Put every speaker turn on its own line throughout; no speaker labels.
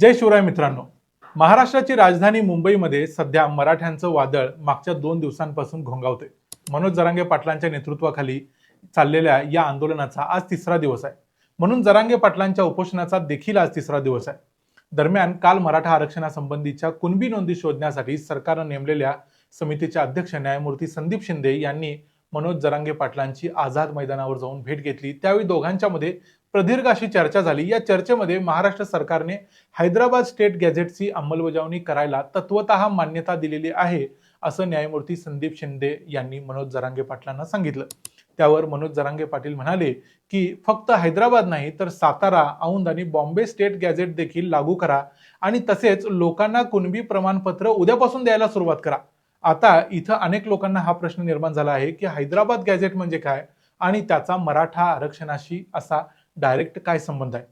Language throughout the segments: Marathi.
जय शिवराय मित्रांनो. महाराष्ट्राची राजधानी मुंबईमध्ये सध्या मराठ्यांचं वादळ मागच्या दोन दिवसांपासून घोंगावते मनोज जरांगे पाटलांच्या नेतृत्वाखाली चाललेल्या या आंदोलनाचा आज तिसरा दिवस आहे. म्हणून जरांगे पाटलांच्या उपोषणाचा देखील आज तिसरा दिवस आहे. दरम्यान काल मराठा आरक्षणासंबंधीच्या कुणबी नोंदी शोधण्यासाठी सरकारनं नेमलेल्या समितीचे अध्यक्ष न्यायमूर्ती संदीप शिंदे यांनी मनोज जरांगे पाटलांची आझाद मैदानावर जाऊन भेट घेतली. त्यावेळी दोघांच्या मध्ये प्रदीर्घ अशी चर्चा झाली. या चर्चेमध्ये महाराष्ट्र सरकारने हैदराबाद स्टेट गॅझेटची अंमलबजावणी करायला तत्वत मान्यता दिलेली आहे असं न्यायमूर्ती संदीप शिंदे यांनी मनोज जरांगे पाटलांना सांगितलं. त्यावर मनोज जरांगे पाटील म्हणाले की फक्त हैदराबाद नाही तर सातारा औंध आणि बॉम्बे स्टेट गॅझेट देखील लागू करा आणि तसेच लोकांना कुणबी प्रमाणपत्र उद्यापासून द्यायला सुरुवात करा. आता इथं अनेक लोकांना हा प्रश्न निर्माण झाला आहे की हैदराबाद गॅझेट म्हणजे काय आणि त्याचा मराठा आरक्षणाशी असा डायरेक्ट काय संबंध आहे?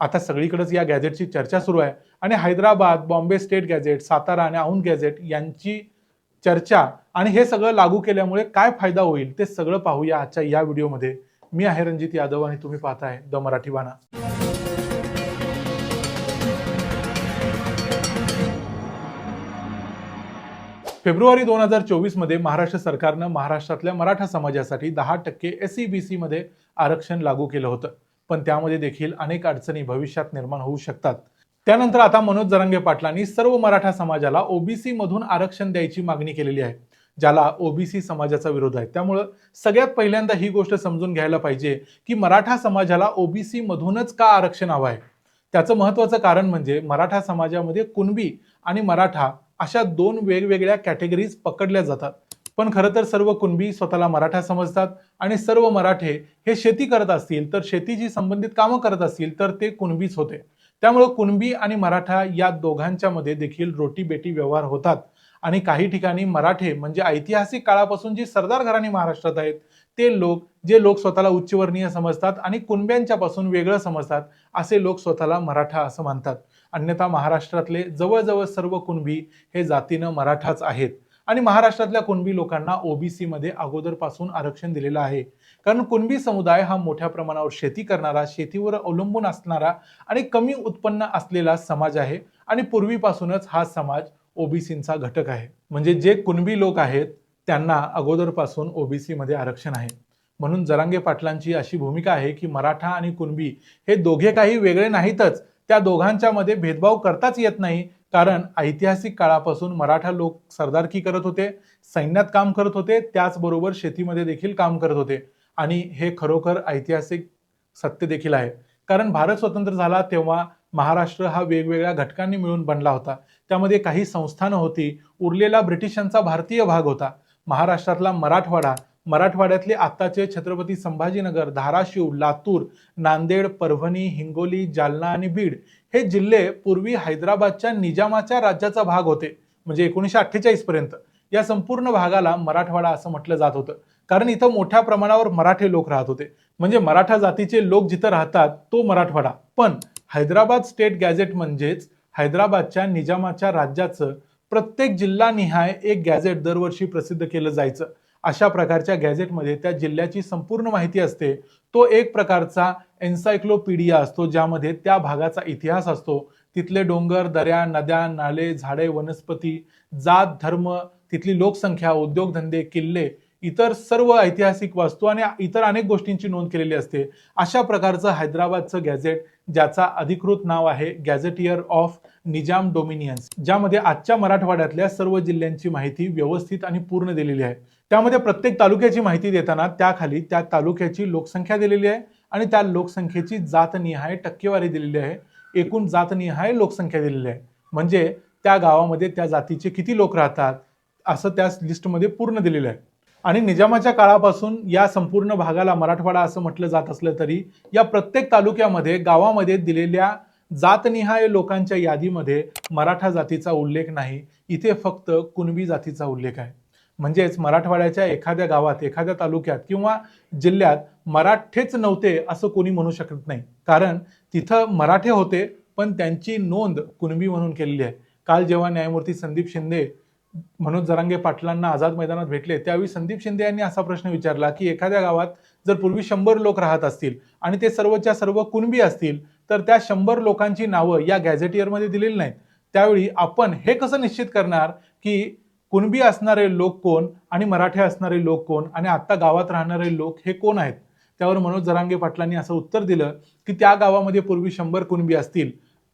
आता सगळीकडेच या गॅझेटची चर्चा सुरू आहे आणि हैदराबाद बॉम्बे स्टेट गॅझेट सातारा आणि औंध गॅझेट यांची चर्चा आणि हे सगळं लागू केल्यामुळे काय फायदा होईल ते सगळं पाहूया आजच्या या व्हिडिओमध्ये. मी आहे रणजित यादव आणि तुम्ही पाहताय द मराठी बाणा फेब्रुवारी दोन हजार चोवीसमध्ये महाराष्ट्र सरकारनं महाराष्ट्रातल्या मराठा समाजासाठी दहा टक्के एस सी बी सीमध्ये आरक्षण लागू केलं होतं. पण त्यामध्ये देखील अनेक अडचणी भविष्यात निर्माण होऊ शकतात. त्यानंतर आता मनोज जरांगे पाटलांनी सर्व मराठा समाजाला ओबीसी मधून आरक्षण द्यायची मागणी केलेली आहे ज्याला ओबीसी समाजाचा विरोध आहे. त्यामुळं सगळ्यात पहिल्यांदा ही गोष्ट समजून घ्यायला पाहिजे की मराठा समाजाला ओबीसी मधूनच का आरक्षण हवं आहे? त्याचं महत्वाचं कारण म्हणजे मराठा समाजामध्ये कुणबी आणि मराठा अशा दोन वेगवेगळ्या कॅटेगरीज पकडल्या जातात. पण खरं तर सर्व कुणबी स्वतःला मराठा समजतात आणि सर्व मराठे हे शेती करत असतील तर शेतीशी संबंधित कामं करत असतील तर ते कुणबीच होते. त्यामुळे कुणबी आणि मराठा या दोघांच्या मध्ये देखील रोटी बेटी व्यवहार होतात. आणि काही ठिकाणी मराठे म्हणजे ऐतिहासिक काळापासून जी सरदार घराणी महाराष्ट्रात आहेत ते लोक जे लोक स्वतःला उच्चवर्णीय समजतात आणि कुणब्यांच्या पासून वेगळं समजतात असे लोक स्वतःला मराठा असं मानतात अन्यथा महाराष्ट्रातले जवळजवळ सर्व कुणबी हे जातीनं मराठाच आहेत. आणि महाराष्ट्रातल्या कुणबी लोकांना ओबीसीमध्ये अगोदरपासून आरक्षण दिलेलं आहे. कारण कुणबी समुदाय हा मोठ्या प्रमाणावर शेती करणारा शेतीवर अवलंबून असणारा आणि कमी उत्पन्न असलेला समाज आहे आणि पूर्वीपासूनच हा समाज ओबीसींचा घटक आहे. म्हणजे जे कुणबी लोक आहेत त्यांना अगोदरपासून ओबीसीमध्ये आरक्षण आहे. म्हणून जरांगे पाटलांची अशी भूमिका आहे की मराठा आणि कुणबी हे दोघे काही वेगळे नाहीतच. त्या दोघांच्या मध्ये भेदभाव करताच येत नाही. कारण ऐतिहासिक काळापासून मराठा लोक सरदारकी करत होते सैन्यात काम करत होते त्याचबरोबर शेतीमध्ये देखील काम करत होते. आणि हे खरोखर ऐतिहासिक सत्य देखील आहे. कारण भारत स्वतंत्र झाला तेव्हा महाराष्ट्र हा वेगवेगळ्या घटकांनी मिळून बनला होता. त्यामध्ये काही संस्थानं होती उरलेला ब्रिटिशांचा भारतीय भाग होता. महाराष्ट्रातला मराठवाडा मराठवाड्यातले आत्ताचे छत्रपती संभाजीनगर धाराशिव लातूर नांदेड परभणी हिंगोली जालना आणि बीड हे जिल्हे पूर्वी हैदराबादच्या निजामाच्या राज्याचा भाग होते म्हणजे एकोणीसशे अठ्ठेचाळीस पर्यंत. या संपूर्ण भागाला मराठवाडा असं म्हटलं जात होतं. कारण इथं मोठ्या प्रमाणावर मराठे लोक राहत होते. म्हणजे मराठा जातीचे लोक जिथं राहतात तो मराठवाडा. पण हैदराबाद स्टेट गॅझेट म्हणजेच हैदराबादच्या निजामाच्या राज्याचं प्रत्येक जिल्हानिहाय एक गॅझेट दरवर्षी प्रसिद्ध केलं जायचं. अशा प्रकारच्या गॅझेटमध्ये त्या जिल्ह्याची संपूर्ण माहिती असते. तो एक प्रकारचा एन्सायक्लोपीडिया असतो ज्यामध्ये त्या भागाचा इतिहास असतो. तिथले डोंगर दऱ्या नद्या नाले झाडे वनस्पती जात धर्म तिथली लोकसंख्या उद्योगधंदे किल्ले इतर सर्व ऐतिहासिक वास्तू आणि इतर अनेक गोष्टींची नोंद केलेली असते. अशा प्रकारचं हैदराबादचं गॅझेट ज्याचा अधिकृत नाव आहे गॅझेटियर ऑफ निजाम डोमिनियन्स ज्यामध्ये आजच्या मराठवाड्यातल्या सर्व जिल्ह्यांची माहिती व्यवस्थित आणि पूर्ण दिलेली आहे. त्यामध्ये प्रत्येक तालुक्याची माहिती देताना त्याखाली त्या तालुक्याची लोकसंख्या दिलेली आहे आणि त्या लोकसंख्येची जातनिहाय टक्केवारी दिलेली आहे. एकूण जातनिहाय लोकसंख्या दिलेली आहे. म्हणजे त्या गावामध्ये त्या जातीचे किती लोक राहतात असं त्या लिस्टमध्ये पूर्ण दिलेलं आहे. आणि निजामाच्या काळापासून या संपूर्ण भागाला मराठवाडा असं म्हटलं जात असलं तरी या प्रत्येक तालुक्यामध्ये गावामध्ये दिलेल्या जातनिहाय लोकांच्या यादीमध्ये मराठा जातीचा उल्लेख नाही. इथे फक्त कुणबी जातीचा उल्लेख आहे. म्हणजेच मराठवाड्याच्या एखाद्या गावात एखाद्या तालुक्यात किंवा जिल्ह्यात मराठेच नव्हते असं कोणी म्हणू शकत नाही. कारण तिथं मराठे होते पण त्यांची नोंद कुणबी म्हणून केलेली आहे. काल जेव्हा न्यायमूर्ती संदीप शिंदे मनोज जरांगे पाटलांना आझाद मैदानात भेटले त्यावेळी संदीप शिंदे यांनी असा प्रश्न विचारला की एखाद्या गावात जर पूर्वी शंभर लोक राहत असतील आणि ते सर्वच्या सर्व कुणबी असतील तर त्या शंभर लोकांची नावं या गॅझेटियरमध्ये दिलेली नाहीत. त्यावेळी आपण हे कसं निश्चित करणार की कुणबी असणारे लोक कोण आणि मराठे असणारे लोक कोण आणि आत्ता गावात राहणारे लोक हे कोण आहेत? त्यावर मनोज जरांगे पाटलांनी असं उत्तर दिलं की त्या गावामध्ये पूर्वी शंभर कुणबी असतील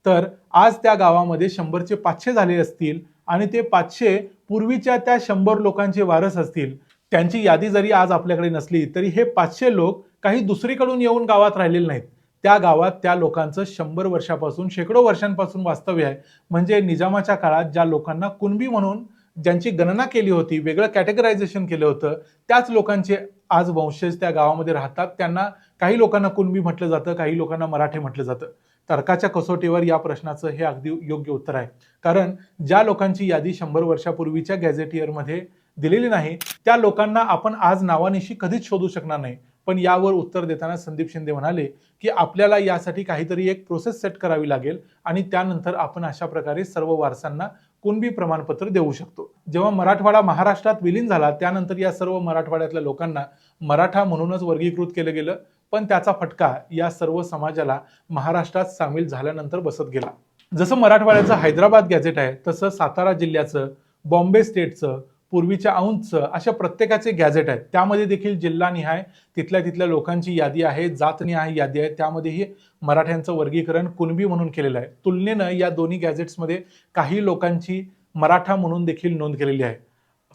तर आज त्या गावामध्ये शंभरचे पाचशे झाले असतील आणि ते पाचशे पूर्वीच्या त्या शंभर लोकांचे वारस असतील त्यांची यादी जरी आज आपल्याकडे नसली तरी हे पाचशे लोक काही दुसरीकडून येऊन गावात राहिलेले नाहीत. त्या गावात त्या लोकांचं शंभर वर्षापासून शेकडो वर्षांपासून वास्तव्य आहे. म्हणजे निजामाच्या काळात ज्या लोकांना कुणबी म्हणून ज्यांची गणना केली होती वेगळं कॅटेगरायझेशन केलं होतं त्याच लोकांचे आज वंशज त्या गावामध्ये राहतात. त्यांना काही लोकांना कुणबी म्हटलं जातं काही लोकांना मराठी म्हटलं जातं. तर्काच्या कसोटीवर या प्रश्नाचं हे अगदी योग्य उत्तर आहे. कारण ज्या लोकांची यादी शंभर वर्षापूर्वीच्या गॅझेटियरमध्ये दिलेली नाही त्या लोकांना आपण आज नावानिशी कधीच शोधू शकणार नाही. पण यावर उत्तर देताना संदीप शिंदे म्हणाले की आपल्याला यासाठी काहीतरी एक प्रोसेस सेट करावी लागेल आणि त्यानंतर आपण अशा प्रकारे सर्व वारसांना कुणबी प्रमाणपत्र देऊ शकतो. जेव्हा मराठवाडा महाराष्ट्रात विलीन झाला त्यानंतर या सर्व मराठवाड्यातल्या लोकांना मराठा म्हणूनच वर्गीकृत केलं गेलं. पण त्याचा फटका या सर्व समाजाला महाराष्ट्रात सामील झाल्यानंतर बसत गेला. जसं मराठवाड्याचं हैदराबाद गॅझेट आहे तसं सातारा जिल्ह्याचं बॉम्बे स्टेटचं पूर्वीच्या औंधचं अशा प्रत्येकाचे गॅझेट आहेत. त्यामध्ये देखील जिल्हानिहाय तिथल्या तिथल्या लोकांची यादी आहे जातनिहाय यादी आहे. त्यामध्येही मराठ्यांचं वर्गीकरण कुणबी म्हणून केलेलं आहे. तुलनेनं या दोन्ही गॅझेट्समध्ये काही लोकांची मराठा म्हणून देखील नोंद केलेली आहे.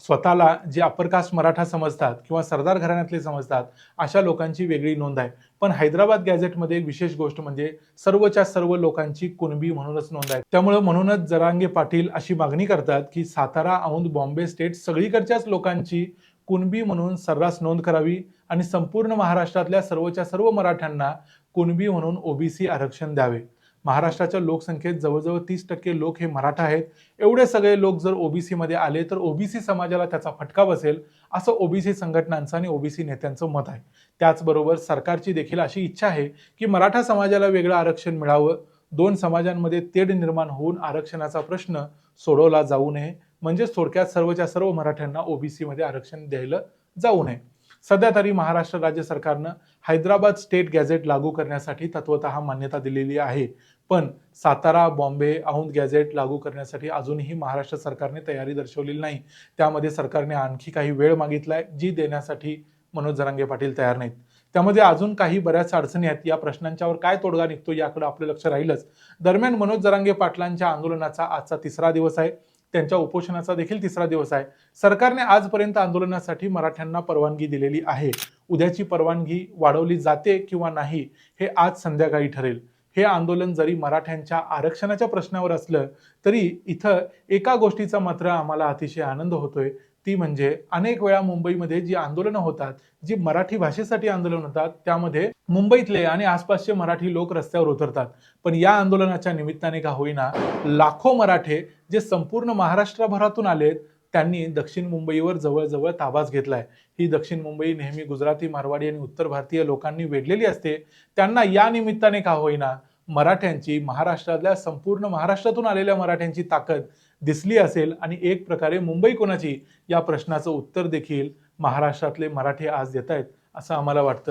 स्वतःला जे अप्परकास्ट मराठा समजतात किंवा सरदार घराण्यातले समजतात अशा लोकांची वेगळी नोंद आहे. पण हैदराबाद गॅझेटमध्ये एक विशेष गोष्ट म्हणजे सर्वच्या सर्व लोकांची कुणबी म्हणूनच नोंद आहे. त्यामुळे म्हणूनच जरांगे पाटील अशी मागणी करतात की सातारा औंध बॉम्बे स्टेट सगळीकडच्याच लोकांची कुणबी म्हणून सर्रास नोंद करावी आणि संपूर्ण महाराष्ट्रातल्या सर्वच्या सर्व मराठ्यांना कुणबी म्हणून ओबीसी आरक्षण द्यावे. महाराष्ट्राच्या लोकसंख्येत जवळजवळ तीस टक्के लोक हे मराठा आहेत. एवढे सगळे लोक जर ओबीसीमध्ये आले तर ओबीसी समाजाला त्याचा फटका बसेल असं ओबीसी संघटनांचं आणि ओबीसी नेत्यांचं मत आहे. त्याचबरोबर सरकारची देखील अशी इच्छा आहे की मराठा समाजाला वेगळं आरक्षण मिळावं. दोन समाजांमध्ये तेढ निर्माण होऊन आरक्षणाचा प्रश्न सोडवला जाऊ नये. म्हणजे थोडक्यात सर्वच्या सर्व मराठ्यांना ओबीसीमध्ये आरक्षण द्यायला जाऊ नये. सध्या तरी महाराष्ट्र राज्य सरकारनं हैदराबाद स्टेट गॅझेट लागू करण्यासाठी तत्वत मान्यता दिलेली आहे. पण सातारा बॉम्बे औंध गॅझेट लागू करण्यासाठी अजूनही महाराष्ट्र सरकारने तयारी दर्शवलेली नाही. त्यामध्ये सरकारने आणखी काही वेळ मागितलाय जी देण्यासाठी मनोज जरांगे पाटील तयार नाहीत. त्यामध्ये अजून काही बऱ्याच अडचणी आहेत. या प्रश्नांच्यावर काय तोडगा निघतो याकडे आपलं लक्ष राहीलच. दरम्यान मनोज जरांगे पाटलांच्या आंदोलनाचा आजचा तिसरा दिवस आहे. त्यांच्या उपोषणाचा देखील तिसरा दिवस आहे. सरकारने आजपर्यंत आंदोलनासाठी मराठ्यांना परवानगी दिलेली आहे. उद्याची परवानगी वाढवली जाते किंवा नाही हे आज संध्याकाळी ठरेल. हे आंदोलन जरी मराठ्यांच्या आरक्षणाच्या प्रश्नावर असलं तरी इथं एका गोष्टीचा मात्र आम्हाला अतिशय आनंद होतोय. ती म्हणजे अनेक वेळा मुंबईमध्ये जी आंदोलनं होतात जी मराठी भाषेसाठी आंदोलन होतात त्यामध्ये मुंबईतले आणि आसपासचे मराठी लोक रस्त्यावर उतरतात. पण या आंदोलनाच्या निमित्ताने का होईना लाखो मराठे जे संपूर्ण महाराष्ट्रभरातून आलेत त्यांनी दक्षिण मुंबईवर जवळजवळ ताबाच घेतलाय. ही दक्षिण मुंबई नेहमी गुजराती मारवाडी आणि उत्तर भारतीय लोकांनी वेढलेली असते. त्यांना या निमित्ताने का होईना मराठ्यांची महाराष्ट्रातल्या संपूर्ण महाराष्ट्रातून आलेल्या मराठ्यांची ताकद दिसली असेल आणि एक प्रकारे मुंबई कोणाची? या प्रश्नाचं उत्तर देखील महाराष्ट्रातले मराठी आज देत आहेत असं आम्हाला वाटतं.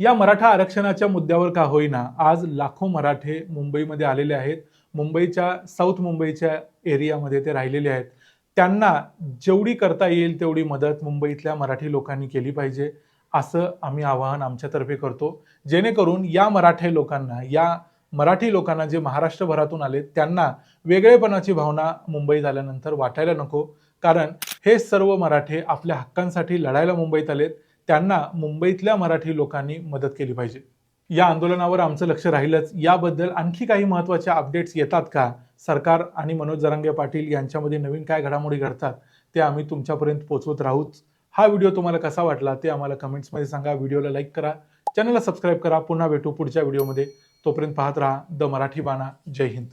या मराठा आरक्षणाच्या मुद्द्यावर का होईना आज लाखो मराठे मुंबईमध्ये आलेले आहेत. मुंबईच्या साऊथ मुंबईच्या एरियामध्ये ते राहिलेले आहेत. त्यांना जेवढी करता येईल तेवढी मदत मुंबईतल्या मराठी लोकांनी केली पाहिजे असं आम्ही आवाहन आमच्यातर्फे करतो. जेणेकरून या मराठे लोकांना या मराठी लोकांना जे महाराष्ट्रभरातून आले त्यांना वेगळेपणाची भावना मुंबईत आल्यानंतर वाटायला नको. कारण हे सर्व मराठे आपल्या हक्कांसाठी लढायला मुंबईत आलेत. त्यांना मुंबईतल्या मराठी लोकांनी मदत केली पाहिजे. या आंदोलनावर आमचं लक्ष राहीलच. याबद्दल आणखी काही महत्त्वाच्या अपडेट्स येतात का? सरकार आणि मनोज जरांगे पाटील यांच्यामध्ये नवीन काय घडामोडी घडतात ते आम्ही तुमच्यापर्यंत पोचवत राहूच. हा व्हिडिओ तुम्हाला कसा वाटला ते आम्हाला कमेंट्समध्ये सांगा. व्हिडिओला लाईक करा. चॅनलला सबस्क्राईब करा. पुन्हा भेटू पुढच्या व्हिडिओमध्ये. तोपर्यंत पाहत राहा द मराठी बाणा. जय हिंद.